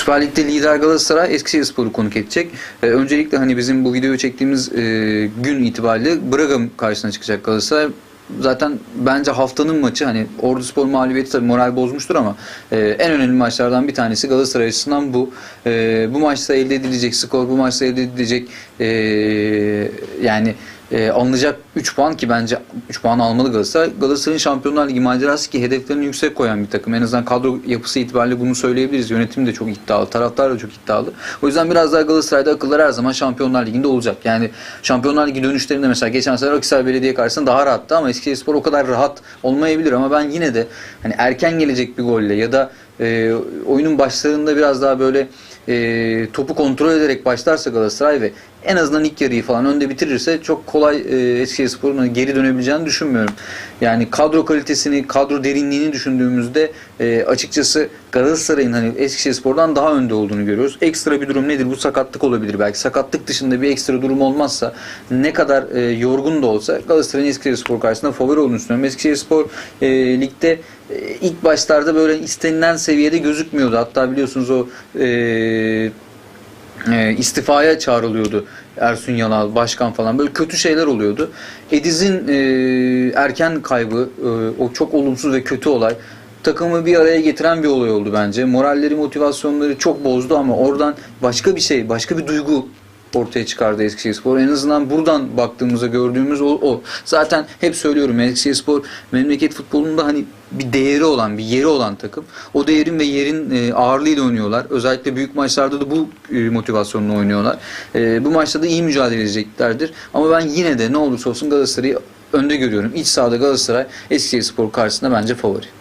Süper Lig'de lider Galatasaray Eskişehirspor'u konuk edecek. Ee, öncelikle hani bizim bu videoyu çektiğimiz e, gün itibariyle Braga karşısına çıkacak Galatasaray. Zaten bence haftanın maçı hani Ordu Spor mağlubiyeti tabii moral bozmuştur ama e, en önemli maçlardan bir tanesi Galatasaray açısından bu. E, bu maçta elde edilecek skor, bu maçta elde edilecek e, yani e, alınacak 3 puan ki bence 3 puan almalı Galatasaray. Galatasaray'ın Şampiyonlar Ligi macerası ki hedeflerini yüksek koyan bir takım. En azından kadro yapısı itibariyle bunu söyleyebiliriz. Yönetim de çok iddialı, taraftar da çok iddialı. O yüzden biraz daha Galatasaray'da akıllar her zaman Şampiyonlar Ligi'nde olacak. Yani Şampiyonlar Ligi dönüşlerinde mesela geçen sene Akhisar Belediye karşısında daha rahattı ama Eskişehirspor o kadar rahat olmayabilir ama ben yine de hani erken gelecek bir golle ya da e, oyunun başlarında biraz daha böyle e, topu kontrol ederek başlarsa Galatasaray ve en azından ilk yarıyı falan önde bitirirse çok kolay e, Eskişehirspor'un geri dönebileceğini düşünmüyorum. Yani kadro kalitesini, kadro derinliğini düşündüğümüzde e, açıkçası Galatasaray'ın hani Eskişehirspor'dan daha önde olduğunu görüyoruz. Ekstra bir durum nedir? Bu sakatlık olabilir belki. Sakatlık dışında bir ekstra durum olmazsa ne kadar e, yorgun da olsa Galatasaray'ın Eskişehirspor karşısında favori olduğunu düşünüyorum. Eskişehirspor e, ligde ilk başlarda böyle istenilen seviyede gözükmüyordu. Hatta biliyorsunuz o e, e, istifaya çağrılıyordu Ersun Yanal, başkan falan böyle kötü şeyler oluyordu. Ediz'in e, erken kaybı, e, o çok olumsuz ve kötü olay takımı bir araya getiren bir olay oldu bence. Moralleri, motivasyonları çok bozdu ama oradan başka bir şey, başka bir duygu ortaya çıkardı Eskişehirspor. En azından buradan baktığımızda gördüğümüz o. o. Zaten hep söylüyorum Eskişehirspor memleket futbolunda hani bir değeri olan, bir yeri olan takım. O değerin ve yerin e, ağırlığıyla oynuyorlar. Özellikle büyük maçlarda da bu e, motivasyonla oynuyorlar. E, bu maçta da iyi mücadele edeceklerdir. Ama ben yine de ne olursa olsun Galatasaray'ı önde görüyorum. İç sahada Galatasaray Eskişehirspor karşısında bence favori.